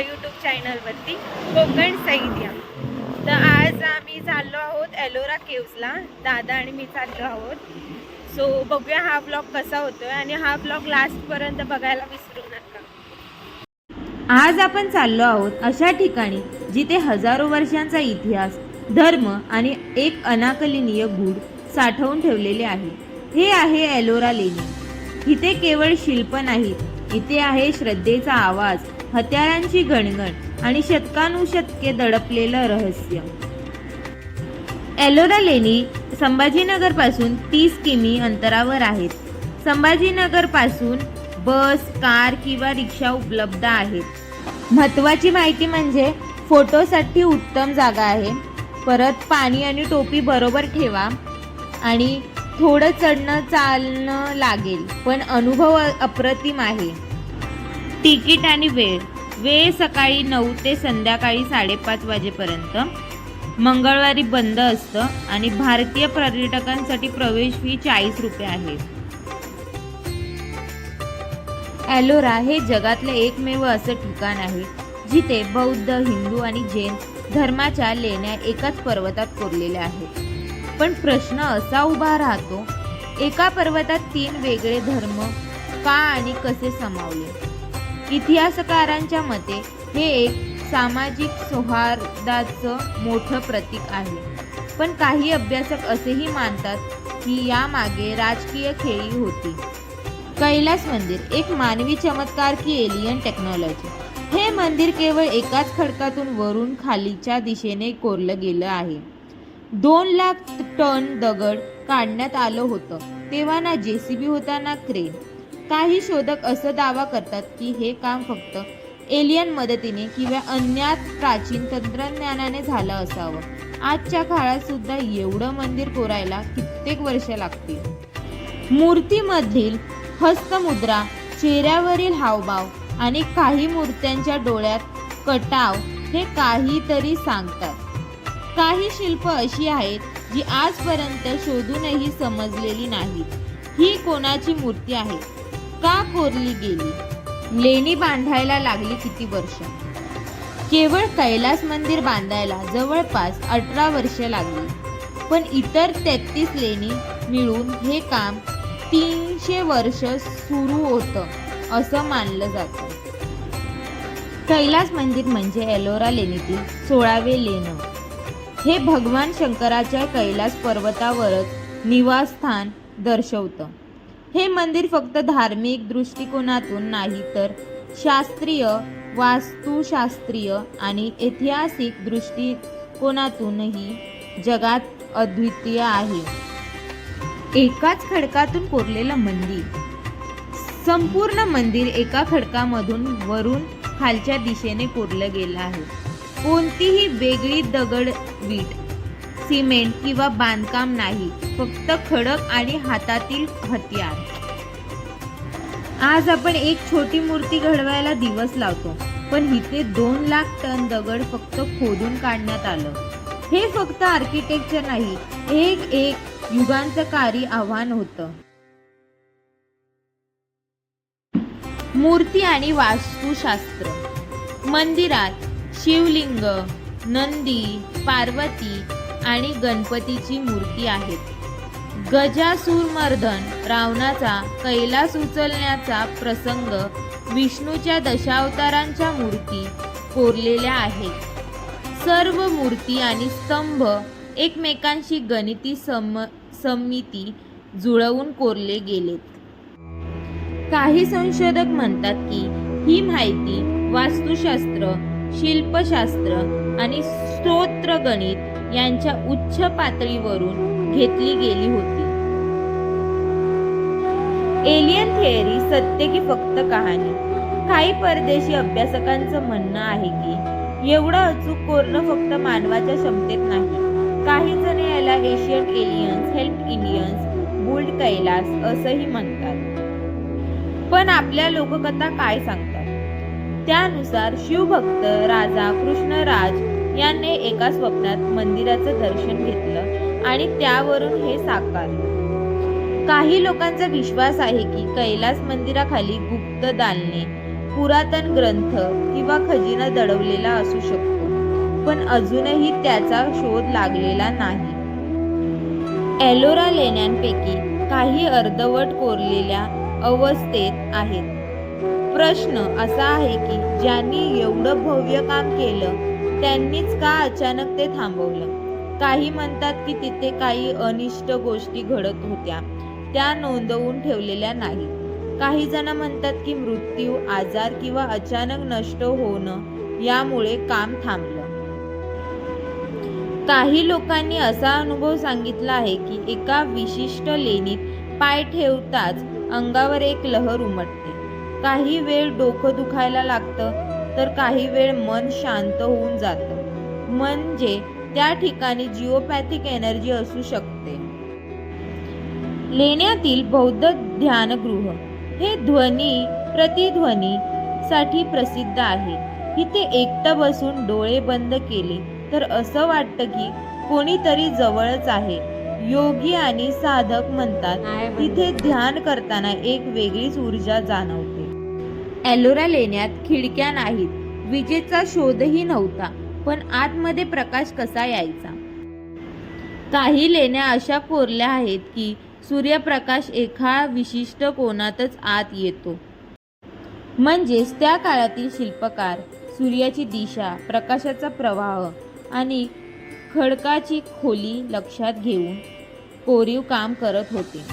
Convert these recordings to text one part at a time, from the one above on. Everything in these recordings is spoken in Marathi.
माझ्या यूट्यूब चॅनलवरती कोकण सैद्या तर आज आम्ही चाललो आहोत एलोरा केव्सला दादा आणि मी चाललो आहोत. सो बघूया हा ब्लॉग कसा होतोय आणि हा ब्लॉग लास्टपर्यंत बघायला विसरू नका. आज आपण चाललो आहोत अशा ठिकाणी जिथे हजारो वर्षांचा इतिहास धर्म आणि एक अनाकलनीय गूढ साठवून ठेवलेले आहे. हे आहे एलोरा लेणी. इथे केवळ शिल्प नाहीत इथे आहे श्रद्धेचा आवाज. हत्यारांची घणघण आणि शतकानुशतके दडपलेलं रहस्य. एलोरा लेणी संभाजीनगरपासून तीस किमी अंतरावर आहेत. संभाजीनगरपासून बस कार किंवा रिक्षा उपलब्ध आहेत. महत्त्वाची माहिती म्हणजे फोटोसाठी उत्तम जागा आहे. परत पाणी आणि टोपी बरोबर ठेवा आणि थोडं चढणं चालणं लागेल पण अनुभव अप्रतिम आहे. तिकीट आणि वेळ. वेळ सकाळी नऊ ते संध्याकाळी साडेपाच वाजेपर्यंत. मंगळवारी बंद असतं आणि भारतीय पर्यटकांसाठी प्रवेश फी चाळीस रुपये आहे. ॲलोरा हे जगातले एकमेव असं ठिकाण आहे जिथे बौद्ध हिंदू आणि जैन धर्माच्या लेण्या एकाच पर्वतात कोरलेल्या आहेत. पण प्रश्न असा उभा राहतो एका पर्वतात तीन वेगळे धर्म का आणि कसे समावले? इतिहासकारांच्या मते हे एक सामाजिक सौहार्दाचं मोठं प्रतीक आहे. पण काही अभ्यासक असेही मानतात की यामागे राजकीय खेळी होती. कैलास मंदिर एक मानवी चमत्कार की एलियन टेक्नॉलॉजी हे मंदिर केवळ एकाच खडकातून वरून खालीच्या दिशेने कोरलं गेलं आहे. दोन लाख टन दगड काढण्यात आलं होतं. तेव्हा ना जेसीबी होता ना क्रेन. काही शोधक असं दावा करतात की हे काम फक्त एलियन मदतीने किंवा अन्यात प्राचीन तंत्रज्ञानाने झालं असावं. आजच्या काळात सुद्धा एवढं मंदिर कोरायला कित्येक वर्ष लागतील. मूर्तीमधील हस्तमुद्रा चेहऱ्यावरील हावभाव आणि काही मूर्त्यांच्या डोळ्यात कटाव हे काहीतरी सांगतात. काही शिल्प अशी आहेत जी आजपर्यंत शोधूनही समजलेली नाहीत. ही कोणाची मूर्ती आहे? का कोरली गेली? लेणी बांधायला लागली किती वर्ष? केवळ कैलास मंदिर बांधायला जवळपास अठरा वर्ष लागली. पण इतर तेहतीस लेणी मिळून हे काम तीनशे वर्ष सुरू होतं असं मानलं जातं. कैलास मंदिर म्हणजे एलोरा लेणीतील सोळावे लेणं. हे भगवान शंकराच्या कैलास पर्वतावरच निवासस्थान दर्शवतं. हे मंदिर फक्त धार्मिक दृष्टिकोनातून नाही तर शास्त्रीय वास्तुशास्त्रीय आणि ऐतिहासिक दृष्टिकोनातूनही जगात अद्वितीय आहे. एकाच खडकातून कोरलेलं मंदिर संपूर्ण मंदिर एका खडकामधून वरून खालच्या दिशेने कोरलं गेलं आहे. कोणतीही वेगळी दगड वीट सिमेंट किंवा बांधकाम नाही फक्त खडक आणि हातातील हत्यार आज आपण एक छोटी मूर्ती घडवायला दिवस लावतो पण इथे दोन लाख टन दगड फक्त खोदून काढण्यात आलं. हे फक्त आर्किटेक्चर नाही एक एक युगांतकारी आव्हान होतं. मूर्ती आणि वास्तुशास्त्र. मंदिरात शिवलिंग नंदी पार्वती आणि गणपतीची मूर्ती आहेत. गजासूरमर्दन रावणाचा कैलास उचलण्याचा प्रसंग विष्णूच्या दशावतारांच्या मूर्ती कोरलेल्या आहेत. सर्व मूर्ती आणि स्तंभ एकमेकांशी गणिती सम समिती जुळवून कोरले गेलेत. काही संशोधक म्हणतात की ही माहिती वास्तुशास्त्र शिल्पशास्त्र आणि स्तोत्रगणित यांच्या उच्च पातळीवरून घेतली गेली होती. एलियन थिअरी सत्य की फक्त कहाणी? काही परदेशी अभ्यासकांचं म्हणणं आहे की एवढं अचूक कोरणं फक्त मानवाच्या क्षमतेत नाही. काही जण याला Asian aliens help Indians build Kailash असंही म्हणतात. पण आपल्या लोककथा काय सांगतात? त्यानुसार शिवभक्त राजा कृष्णराज यांनी एका स्वप्नात मंदिराचं दर्शन घेतलं आणि त्यावरून हे साकारलं काही लोकांचा विश्वास आहे की कैलास मंदिराखाली गुप्त दालने पुरातन ग्रंथ किंवा खजिना दडवलेला असू शकतो पण अजूनही त्याचा शोध लागलेला नाही. एलोरा लेण्यांपैकी काही अर्धवट कोरलेल्या अवस्थेत आहेत. प्रश्न असा आहे की ज्यांनी एवढं भव्य काम केलं त्यांनीच का अचानक ते थांबवलं? काही म्हणतात की तिथे काही अनिष्ट गोष्टी घडत होत्या. त्या नोंदवून ठेवलेल्या नाही. काही जण म्हणतात की मृत्यू आजार किंवा अचानक नष्ट होणं यामुळे काम थांबलं. काही लोकांनी असा अनुभव सांगितला आहे की एका विशिष्ट लेणीत पाय ठेवताच अंगावर एक लहर उमटते. काही वेळ डोकं दुखायला लागतं तर काही वेळ मन शांत होऊन जातं. म्हणजे त्या ठिकाणी जिओपॅथिक एनर्जी असू शकते. लेण्यातील बौद्ध ध्यानगृह हे ध्वनी प्रतिध्वनी साठी प्रसिद्ध आहे. इथे एकटं बसून डोळे बंद केले तर असं वाटतं की कोणीतरी जवळच आहे. योगी आणि साधक म्हणतात तिथे ध्यान करताना एक वेगळीच ऊर्जा जाणवते. ॲलोरा लेण्यात खिडक्या नाहीत. विजेचा शोधही नव्हता पण आतमध्ये प्रकाश कसा यायचा? काही लेण्या अशा कोरल्या आहेत की सूर्यप्रकाश एका विशिष्ट कोणातच आत येतो. म्हणजेच त्या काळातील शिल्पकार सूर्याची दिशा प्रकाशाचा प्रवाह आणि खडकाची खोली लक्षात घेऊन कोरीव काम करत होते.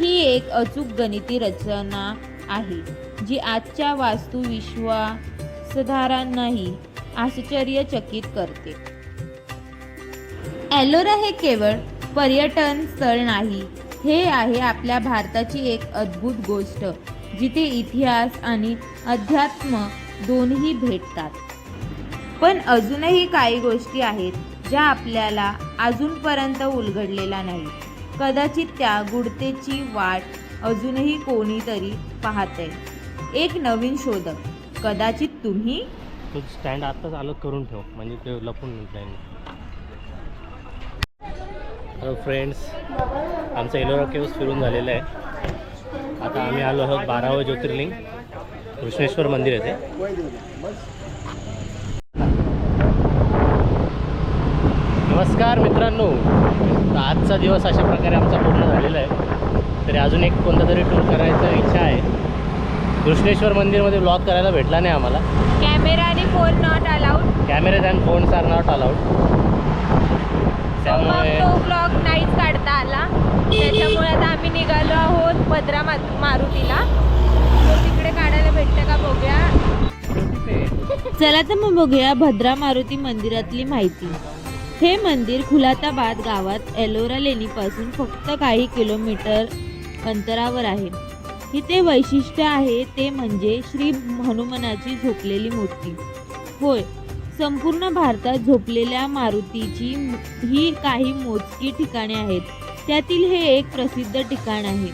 ही एक अचूक गणिती रचना आहे जी आजच्या वास्तुविश्वासधारांनाही आश्चर्यचकित करते. एलोरा हे केवळ पर्यटन स्थळ नाही हे आहे आपल्या भारताची एक अद्भुत गोष्ट जिथे इतिहास आणि अध्यात्म दोन्ही भेटतात. पण अजूनही काही गोष्टी आहेत ज्या आपल्याला अजूनपर्यंत उलगडलेल्या नाही कदाचित त्या गुडतेची वाट अजूनही कोणीतरी पाहते. एक नवीन शोधक. कदाचित तुम्ही तो स्टँड आत्ताच आलं करून ठेव. म्हणजे ते लपून हॅलो फ्रेंड्स आमचं एलोरा केव्स फिरून झालेलं आहे. आता आम्ही आलो आहोत बारावं ज्योतिर्लिंग. कृष्णेश्वर मंदिर येते नमस्कार मित्रांनो. आजचा दिवस अशा प्रकारे आमचा पूर्ण झालेला आहे. तरी अजून एक कोणता तरी टूर करायचा इच्छा आहे. कृष्णेश्वर मंदिरमध्ये ब्लॉग करायला भेटला नाही आम्हाला. कॅमेरा आणि phone not allowed cameras and phones are not allowed त्यामुळे तो ब्लॉग नाहीच काढता आला. त्याच्यामुळे आता आम्ही निघालो आहोत भद्रा मा मारुतीला. तो तिकडे काढायला भेटतं का बघूया. चला तर मग बघूया भद्रा मारुती मंदिरातली माहिती. हे मंदिर खुलाताबाद गावात एलोरा लेणीपासून फक्त काही किलोमीटर अंतरावर आहे. इथे वैशिष्ट्य आहे ते म्हणजे श्री हनुमानाची झोपलेली मूर्ती. होय संपूर्ण भारतात झोपलेल्या मारुतीची ही काही मोजकी ठिकाणे आहेत. त्यातील हे एक प्रसिद्ध ठिकाण आहे.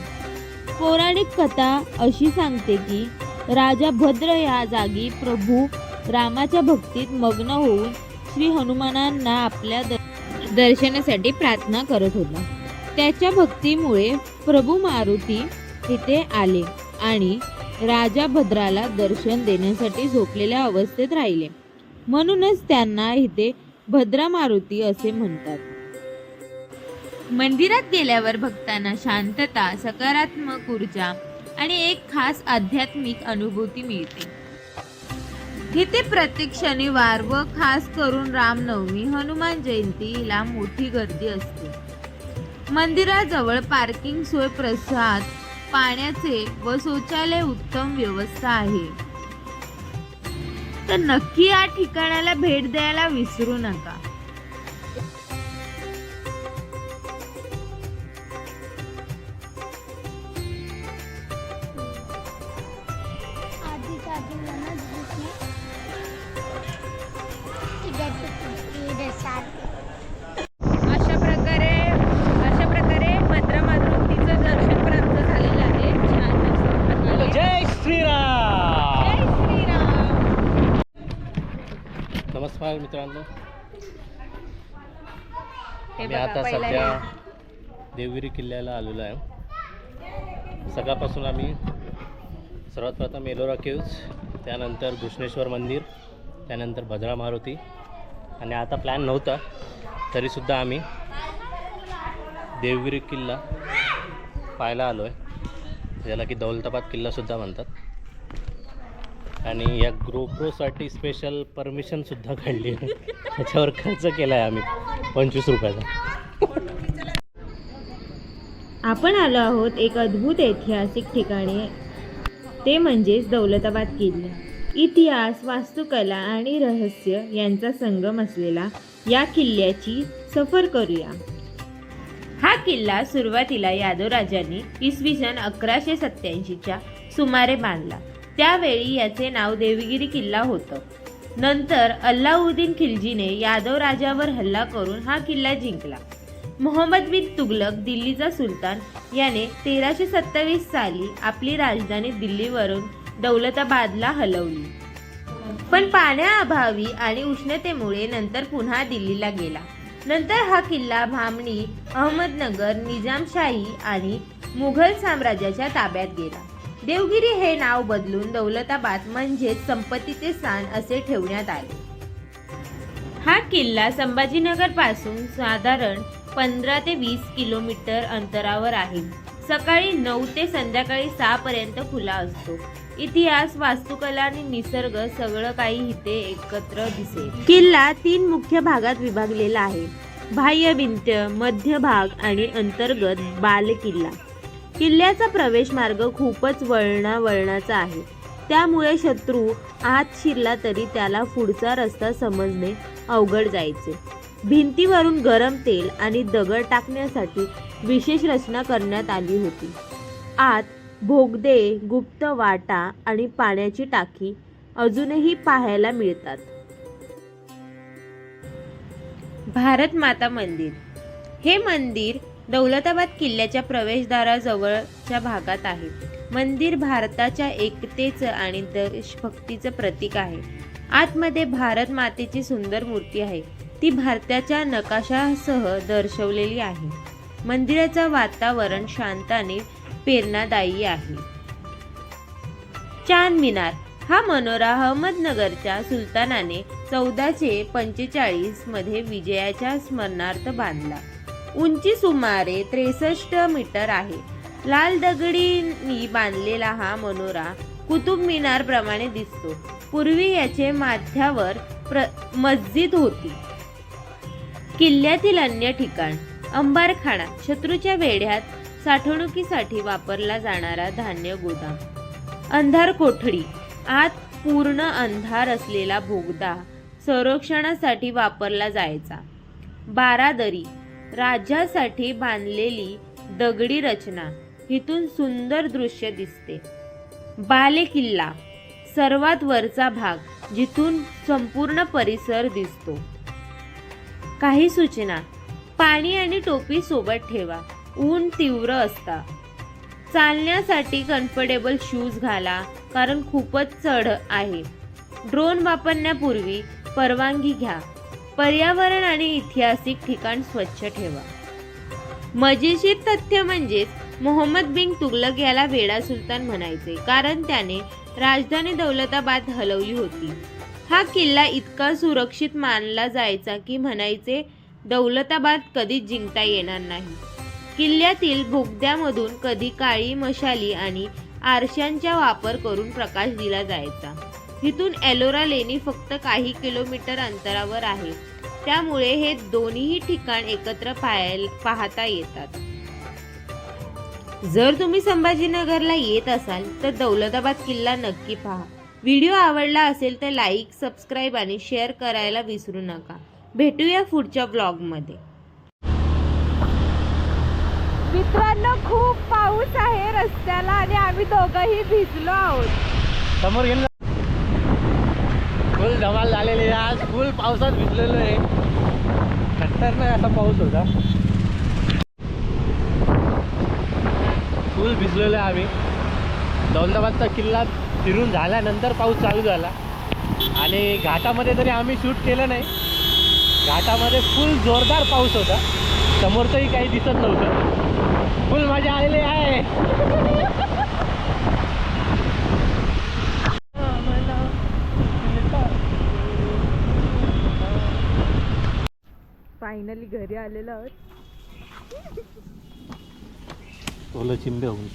पौराणिक कथा अशी सांगते की राजा भद्र या जागी प्रभू रामाच्या भक्तीत मग्न होऊन श्री हनुमानांना आपल्या दर्शनासाठी प्रार्थना करत होता. त्याच्या भक्तीमुळे प्रभू मारुती तिथे आले आणि राजा भद्राला दर्शन देण्यासाठी झोपलेल्या अवस्थेत राहिले. म्हणूनच त्यांना इथे भद्रा मारुती असे म्हणतात. मंदिरात गेल्यावर भक्तांना शांतता सकारात्मक ऊर्जा आणि एक खास आध्यात्मिक अनुभूती मिळते. तिथे प्रत्येक शनिवार व खास करून रामनवमी हनुमान जयंतीला मोठी गर्दी असते. मंदिराजवळ पार्किंग सोय प्रसाद पाण्याचे व शौचालय उत्तम व्यवस्था आहे. तर नक्की या ठिकाणाला भेट द्यायला विसरू नका. साथ अशा प्रकारे अशा प्रकारे भद्रा मारुतीचं दर्शन प्राप्त झालेलं आहे छान असं प्रकारे. जय श्रीराम जय श्रीराम नमस्कार मित्रांनो. मी आता सध्या. देवगिरी किल्ल्याला आलेलो आहे. सकाळपासून आम्ही सर्वात प्रथम एलोरा केव्ज त्यानंतर घृष्णेश्वर मंदिर त्यानंतर भद्रा मारुती आणि आता प्लॅन नव्हता तरीसुद्धा आम्ही देवगिरी किल्ला पाहायला आलो आहे ज्याला की दौलताबाद किल्लासुद्धा म्हणतात. आणि या ग्रोप्रोसाठी स्पेशल परमिशनसुद्धा काढली आहे. त्याच्यावर खर्च केला आहे आम्ही. पंचवीस रुपयाचा. आपण आलो आहोत एक अद्भुत ऐतिहासिक ठिकाणी. ते म्हणजेच दौलताबाद किल्ला. इतिहास वास्तुकला आणि रहस्य यांचा संगम असलेला या किल्ल्याची सफर करूया. हा किल्ला सुरुवातीला यादव राजांनी इसवी सन अकराशे सत्याऐंशीच्या सुमारे बांधला. त्यावेळी याचे नाव देवगिरी किल्ला होतं. नंतर अल्लाउद्दीन खिलजीने यादव राजावर हल्ला करून हा किल्ला जिंकला. मोहम्मद बिन तुगलक दिल्लीचा सुलतान याने तेराशे सत्तावीस साली आपली राजधानी दिल्लीवरून दौलताबादला हलवली. पण पाण्याअभावी आणि उष्णतेमुळे नंतर पुन्हा दिल्लीला गेला. नंतर हा किल्ला भामणी अहमदनगर निजामशाही आणि मुघल साम्राज्याच्या ताब्यात गेला. देवगिरी हे नाव बदलून दौलताबाद म्हणजेच संपत्तीचे स्थान असे ठेवण्यात आले. हा किल्ला संभाजीनगरपासून साधारण पंधरा ते वीस किलोमीटर अंतरावर आहे. सकाळी नऊ ते संध्याकाळी सहा पर्यंत खुला असतो. इतिहास वास्तुकला आणि निसर्ग सगळं काही इथे एकत्र दिसेल. किल्ला तीन मुख्य भागात विभागलेला आहे. बाह्य भिंत मध्य भाग आणि अंतर्गत बाल किल्ला किल्ल्याचा प्रवेश मार्ग खूपच वळणा वळणाचा आहे. त्यामुळे शत्रू आत शिरला तरी त्याला पुढचा रस्ता समजणे अवघड जायचे. भिंतीवरून गरम तेल आणि दगड टाकण्यासाठी विशेष रचना करण्यात आली होती. आत भोगदे गुप्त वाटा आणि पाण्याची टाकी अजूनही पाहायला मिळतात. भारत माता मंदिर. हे मंदिर दौलताबाद किल्ल्याच्या प्रवेशद्वाराजवळच्या भागात आहे. मंदिर भारताच्या एकतेचं आणि देशभक्तीचं प्रतीक आहे. आतमध्ये भारत मातेची सुंदर मूर्ती आहे. ती भारताच्या नकाशासह दर्शवलेली आहे. मंदिराचं वातावरण शांत आणि प्रेरणादायी आहे. चांद मिनार हा मनोरा अहमदनगरच्या सुलतानाने चौदाशे पंचेचाळीसमध्ये विजयाच्या स्मरणार्थ बांधला. उंची सुमारे त्रेसष्ट मीटर आहे. लाल दगडींनी बांधलेला हा मनोरा कुतुब मिनार प्रमाणे दिसतो. पूर्वी याचे माथ्यावर प्र मस्जिद होती. किल्ल्यातील अन्य ठिकाण अंबारखाना शत्रूच्या वेढ्यात साठवणुकीसाठी वापरला जाणारा धान्य गोदाम. अंधार कोठडी आत पूर्ण अंधार असलेला भोगदा संरक्षणासाठी वापरला जायचा. बारादरी राज्यासाठी बांधलेली दगडी रचना. इथून सुंदर दृश्य दिसते. बाले किल्ला सर्वात वरचा भाग जिथून संपूर्ण परिसर दिसतो. काही सूचना. पाणी आणि टोपी सोबत ठेवा. ऊन तीव्र असता. चालण्यासाठी कम्फर्टेबल शूज घाला कारण खूपच चढ आहे. ड्रोन वापरण्यापूर्वी परवानगी घ्या. पर्यावरण आणि ऐतिहासिक ठिकाण स्वच्छ ठेवा. मजेशीर तथ्य म्हणजेच मोहम्मद बिन तुगलक याला वेडा सुलतान म्हणायचे कारण त्याने राजधानी दौलताबाद हलवली होती. हा किल्ला इतका सुरक्षित मानला जायचा की म्हणायचे दौलताबाद कधीच जिंकता येणार नाही. किल्ल्यातील बोगद्यामधून कधी काळी मशाली आणि आरशांचा वापर करून प्रकाश दिला जायचा. इथून एलोरा लेणी फक्त काही किलोमीटर अंतरावर आहे. त्यामुळे हे दोन्ही ठिकाण एकत्र पाहायला पाहता येतात. जर तुम्ही संभाजीनगरला येत असाल तर दौलताबाद किल्ला नक्की पहा. व्हिडिओ आवडला असेल तर लाईक सबस्क्राईब आणि शेअर करायला विसरू नका. भेटूया पुढच्या ब्लॉगमध्ये मित्रांनो खूप पाऊस आहे रस्त्याला आणि आम्ही दोघंही भिजलो आहोत. समोर. फुल धमाल झालेली आहे. आज फुल पावसात भिजलेलो आहे. खतरनाक असा पाऊस होता. फुल भिजलेलो आहे आम्ही. दौलताबादचा किल्ला फिरून झाल्यानंतर पाऊस चालू झाला. आणि घाटामध्ये तरी आम्ही शूट केलं नाही. घाटामध्ये फुल जोरदार पाऊस होता. समोरचंही काही दिसत नव्हतं. फुल मजा आलेली आहे. फायनली घरी आलेलो आहोत. ओलं चिंबे होऊन.